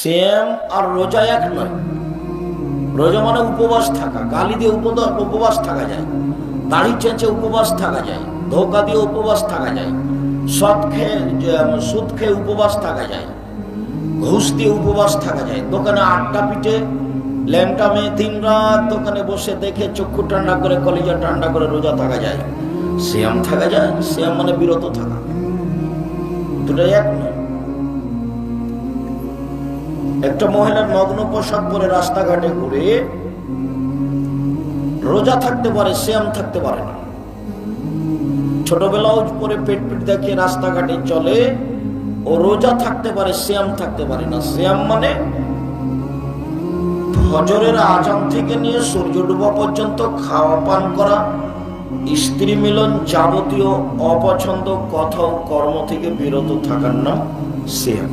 শ্যাম আর রোজা এক নয়। রোজা মানে উপবাস থাকা, গালি দিয়ে উপবাস থাকা যায়। দাড়ি চেঁচে উপবাস থাকা যায়, ধোকা দিয়ে উপবাস থাকা যায়, সৎ খেয়ে সুদ খেয়ে উপবাস থাকা যায়, ঘুষ দিয়ে উপবাস থাকা যায়। দোকানে আটটা পিঠে ল্যাংটা মেয়ে দিন রাত দোকানে বসে দেখে চক্ষু ঠান্ডা করে, কলিজা ঠান্ডা করে রোজা থাকা যায়। শ্যাম থাকা যায়, শ্যাম মানে বিরত থাকা। দুটাই এক নয়। একটা মহিলার নগ্ন পোশাক পরে রাস্তাঘাটে ঘুরে রোজা থাকতে পারে শ্যাম থাকতে পারে না। ছোট ব্লাউজ পরে পেট পেট দেখিয়ে রাস্তাঘাটে চলে, ও রোজা থাকতে পারে শ্যাম থাকতে পারে না। শ্যাম মানে ফজরের আজান থেকে নিয়ে সূর্য ডুবা পর্যন্ত খাওয়া, পান করা, স্ত্রী মিলন যাবতীয় অপছন্দ, কথা কর্ম থেকে বিরত থাকার নাম শ্যাম